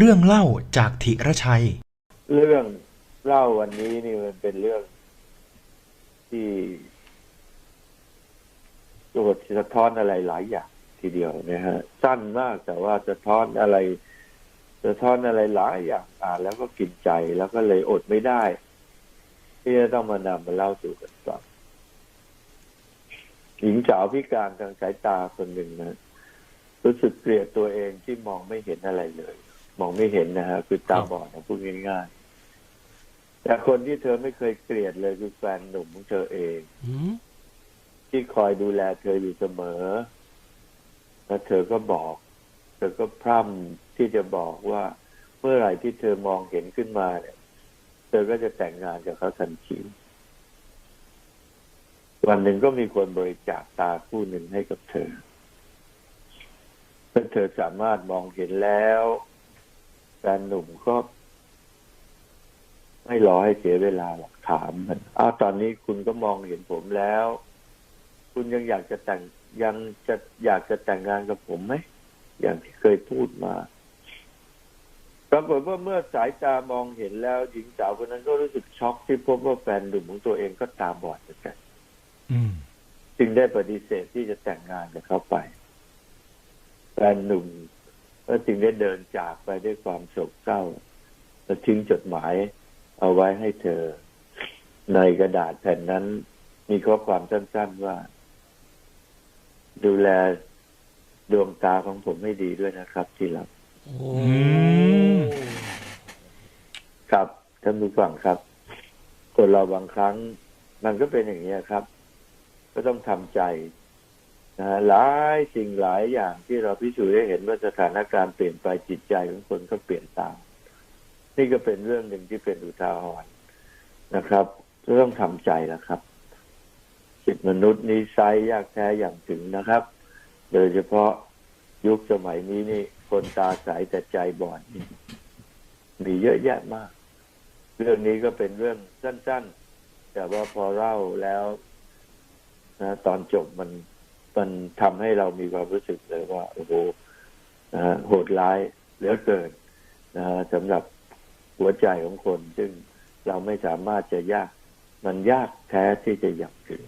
เรื่องเล่าจากธิรชัย เรื่องเล่าวันนี้นี่มันเป็นเรื่อง ที่โจทย์สะท้อนอะไรหลายอย่างทีเดียวนะฮะ สั้นมากแต่ว่าสะท้อนอะไรสะท้อนอะไรหลายอย่างอ่านแล้วก็กินใจแล้วก็เลยอดไม่ได้ ที่จะต้องมานำมาเล่าสู่กันฟังหญิงสาวพิการทางสายตาคนหนึ่งนะรู้สึกเกลียดตัวเองที่มองไม่เห็นอะไรเลย มองไม่เห็นนะฮะคือตาบอดนะพูดง่ายๆแต่คนที่เธอไม่เคยเกลียดเลยคือแฟนหนุ่มของเธอเองอืมที่คอยดูแลเธออยู่เสมอ แล้วเธอก็บอก เธอก็พร่ำที่จะบอกว่าเมื่อไหร่ที่เธอมองเห็นขึ้นมาเนี่ย เธอก็จะแต่งงานกับเขาทันทีวันหนึ่งก็มีคนบริจาคตาคู่หนึ่งให้กับเธอเมื่อเธอสามารถมองเห็นแล้ว แฟนหนุ่มก็ ไม่รอให้เสียเวลาหรอกถามมันอ้าวตอนนี้คุณก็มองเห็นผมแล้ว คุณยังอยากจะแต่งยังจะอยากจะแต่งงานกับผมไหมอย่างที่เคยพูดมาปรากฏว่าเมื่อสายตามองเห็นแล้วหญิงสาวคนนั้นก็รู้สึกช็อกที่พบว่าแฟนหนุ่มของตัวเองก็ตาบอดเหมือนกันอืมจึงได้ปฏิเสธที่จะแต่งงานกับเขาไป แฟนหนุ่ม ก็จึงได้เดินจากไปด้วยความโศกเศร้าและทิ้งจดหมายเอาไว้ให้เธอ ในกระดาษแผ่นนั้น มีข้อความสั้น ๆว่า ดูแลดวงตาของผมให้ดีด้วยนะครับ ที่รักอืมครับท่านผู้ฟังครับ คนเราบางครั้ง มันก็เป็นอย่างนี้ยครับ ก็ต้องทำใจ นะหลายสิ่งหลายอย่างที่เราพิสูจน์ได้เห็นว่าสถานการณ์เปลี่ยนไปจิตใจของคนก็เปลี่ยนตาม นี่ก็เป็นเรื่องหนึ่งที่เป็นอุทาหรณ์นะครับก็ต้องทำใจแล้วครับจิตมนุษย์นี้ไซยากแท้อย่างถึงนะครับ โดยเฉพาะยุคสมัยนี้นี่คนตาใสแต่ใจบอดนี่มีเยอะแยะมาก เรื่องนี้ก็เป็นเรื่องสั้น ๆ แต่ว่าพอเล่าแล้วนะตอนจบมัน มันทำให้เรามีความรู้สึกเลยว่า โอ้โหโหดร้ายเหลือเกินนะฮะสำหรับหัวใจของคน ซึ่งเราไม่สามารถจะยาก มันยากแท้ที่จะอยากถึง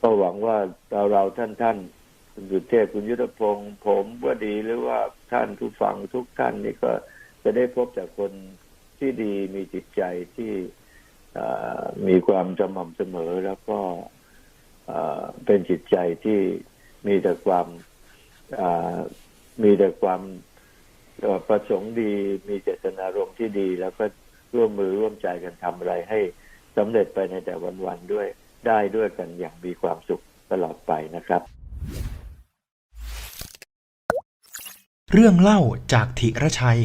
ก็หวังว่าเราเราท่านท่านคุณสุเทพคุณยุทธพงศ์ผมว่าดีหรือว่าท่านผู้ฟังทุกท่านนี่ก็จะได้พบจากคนที่ดีมีจิตใจที่มีความสม่ำเสมอแล้วก็เป็นจิตใจที่ มีแต่ความมีแต่ความประสงค์ดี มีเจตนารมณ์ที่ดี แล้วก็ร่วมมือร่วมใจกันทำอะไรให้สำเร็จไปในแต่วันๆด้วยได้ด้วยกันอย่างมีความสุขตลอดไปนะครับ เรื่องเล่าจากธิรชัย